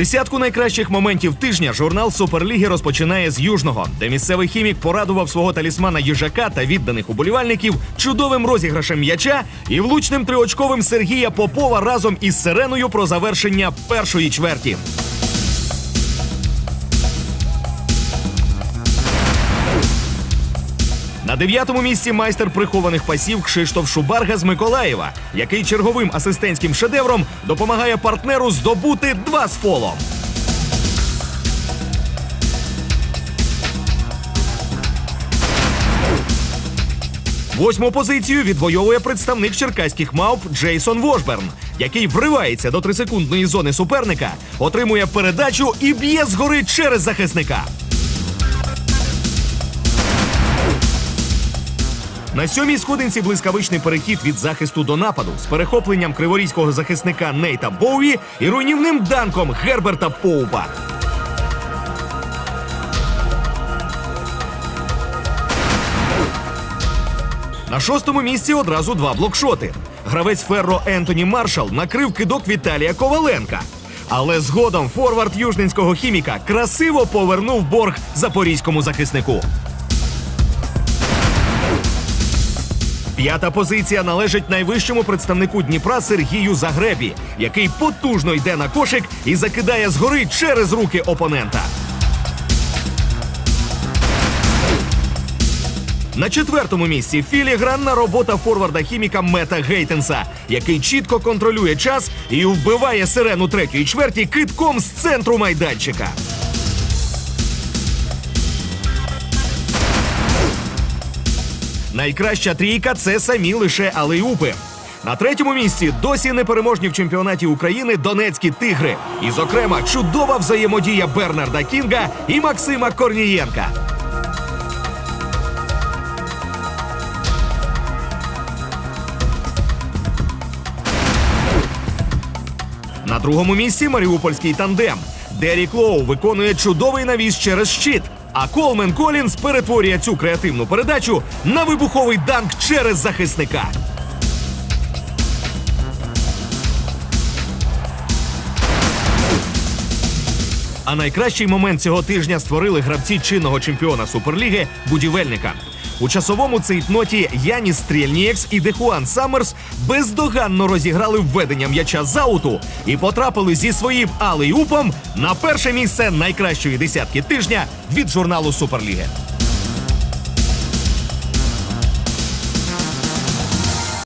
Десятку найкращих моментів тижня журнал Суперліги розпочинає з южного, де місцевий хімік порадував свого талісмана їжака та відданих уболівальників чудовим розіграшем м'яча і влучним триочковим Сергія Попова разом із сиреною про завершення першої чверті. На дев'ятому місці майстер прихованих пасів Кшиштоф Шубарга з Миколаєва, який черговим асистентським шедевром допомагає партнеру здобути два з фолом. Восьму позицію відвоює представник черкаських мавп Джейсон Вошберн, який вривається до трисекундної зони суперника, отримує передачу і б'є згори через захисника. На сьомій сходинці блискавичний перехід від захисту до нападу з перехопленням криворізького захисника Нейта Боуї і руйнівним данком Герберта Поупа. На шостому місці одразу два блокшоти. Гравець Ферро Ентоні Маршал накрив кидок Віталія Коваленка. Але згодом форвард южненського хіміка красиво повернув борг запорізькому захиснику. П'ята позиція належить найвищому представнику Дніпра Сергію Загребі, який потужно йде на кошик і закидає згори через руки опонента. На четвертому місці філігранна робота форварда хіміка Мета Гейтенса, який чітко контролює час і вбиває сирену третьої чверті китком з центру майданчика. Найкраща трійка це самі лише алеюпи. На третьому місці досі непереможні в чемпіонаті України донецькі тигри. І, зокрема, чудова взаємодія Бернарда Кінга і Максима Корнієнка. На другому місці маріупольський тандем. Дерік Лоу виконує чудовий навіс через щит. А Колмен Колінс перетворює цю креативну передачу на вибуховий данк через захисника. А найкращий момент цього тижня створили гравці чинного чемпіона Суперліги будівельника. У часовому цейтноті Яніс Стрєльнієкс і Дехуан Саммерс бездоганно розіграли введення м'яча з ауту і потрапили зі своїм алеюпом на перше місце найкращої десятки тижня від журналу Суперліги.